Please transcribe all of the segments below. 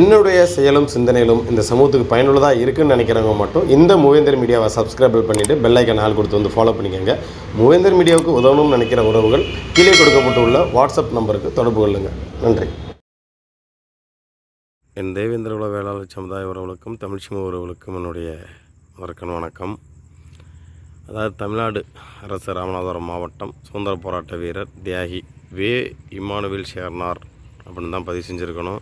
என்னுடைய செயலும் சிந்தனையிலும் இந்த சமூகத்துக்கு பயனுள்ளதாக இருக்குன்னு நினைக்கிறவங்க மட்டும் இந்த மூவேந்தர் மீடியாவை சப்ஸ்கிரைப் பண்ணிவிட்டு பெல்லைக்கன் ஆள் கொடுத்து வந்து ஃபாலோ பண்ணிக்கோங்க. மூவேந்தர் மீடியாவுக்கு உதவணும்னு நினைக்கிற உறவுகள் கீழே கொடுக்கப்பட்டுள்ள வாட்ஸ்அப் நம்பருக்கு தொடர்பு கொள்ளுங்கள் நன்றி. என் தேவேந்திர உலக வேளாளர் சமுதாய உறவுகளுக்கும் தமிழ் சமூக உறவுகளுக்கும் என்னுடைய மறக்கன் வணக்கம். அதாவது தமிழ்நாடு அரசு ராமநாதபுரம் மாவட்டம் சுதந்திர போராட்ட வீரர் தியாகி வே இமானுவேல் சேர்னார் அப்படின்னு தான் பதிவு செஞ்சுருக்கணும்.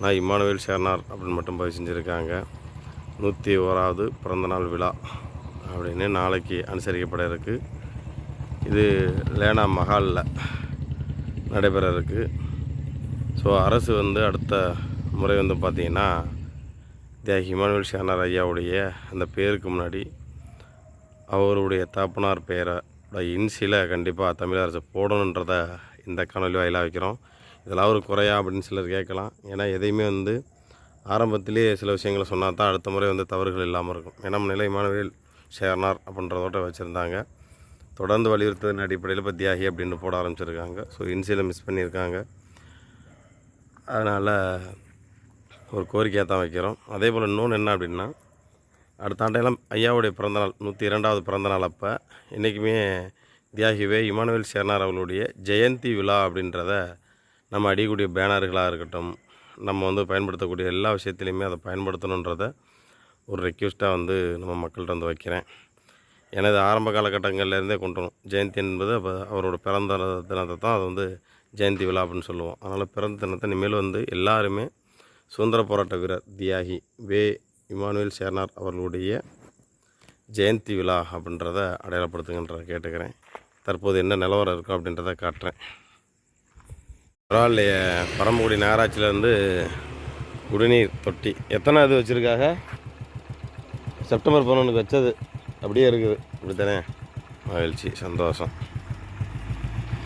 நான் இம்மானுவேல் ஷேர்னார் அப்படின்னு மட்டும் பதிவு செஞ்சுருக்காங்க. நூற்றி ஓராவது பிறந்தநாள் விழா அப்படின்னு நாளைக்கு அனுசரிக்கப்பட இருக்குது இது லேனா மஹாலில் நடைபெற இருக்குது ஸோ அரசு வந்து அடுத்த முறை வந்து பார்த்திங்கன்னா தியாகி இமானுவேல் ஷேர்னார் ஐயாவுடைய அந்த பேருக்கு முன்னாடி அவருடைய தாப்பனார் பெயரோட இன்சியில் கண்டிப்பாக தமிழ் அரசு போடணுன்றத இந்த காணொலி வாயிலாக வைக்கிறோம். இதெல்லாம் ஒரு குறையா அப்படின்னு சிலர் கேட்கலாம். ஏன்னா எதையுமே வந்து ஆரம்பத்திலேயே சில விஷயங்களை சொன்னால் தான் அடுத்த முறை வந்து தவறுகள் இல்லாமல் இருக்கும். ஏன்னா நிலை மாணவியல் ஷேர்னார் அப்படின்றதோட வச்சுருந்தாங்க. தொடர்ந்து வலியுறுத்தலின் அடிப்படையில் இப்போ தியாகி அப்படின்னு போட ஆரம்பிச்சிருக்காங்க. ஸோ இன்சியில் மிஸ் பண்ணியிருக்காங்க. அதனால் ஒரு கோரிக்கையாக தான் வைக்கிறோம். அதே போல் இன்னொன்று என்ன அப்படின்னா அடுத்த ஆண்டையெல்லாம் ஐயாவுடைய பிறந்தநாள் நூற்றி இரண்டாவது பிறந்தநாள் அப்போ இன்றைக்குமே தியாகிவே இமானுவேல் சேர்னார் அவர்களுடைய ஜெயந்தி விழா அப்படின்றத நம்ம அடிக்கக்கூடிய பேனர்களாக இருக்கட்டும் நம்ம வந்து பயன்படுத்தக்கூடிய எல்லா விஷயத்துலையுமே அதை பயன்படுத்தணுன்றத ஒரு ரெக்யூஸ்ட்டாக வந்து நம்ம மக்கள்கிட்ட வந்து வைக்கிறேன். எனது ஆரம்ப காலகட்டங்கள்லேருந்தே கொண்டு வரும் ஜெயந்தி என்பது அப்போ அவரோட பிறந்த தினத்தை தான் அது வந்து ஜெயந்தி விழா அப்படின்னு சொல்லுவோம். அதனால் பிறந்த தினத்தை இனிமேல் வந்து எல்லாருமே சுதந்திர போராட்ட வீரர் தியாகி வே. இமானுவேல் சேர்னார் அவர்களுடைய ஜெயந்தி விழா அப்படின்றத அடையாளப்படுத்துங்கன்றத கேட்டுக்கிறேன். தற்போது என்ன நிலவரம் இருக்கும் அப்படின்றத காட்டுறேன். பரவாயில்லைய. பரமக்குடி நகராட்சியிலேருந்து குடிநீர் தொட்டி. எத்தனை இது வச்சுருக்காங்க? செப்டம்பர் பதினொன்றுக்கு வச்சது. அப்படியே இருக்குது. இப்படி தானே மகிழ்ச்சி சந்தோஷம்.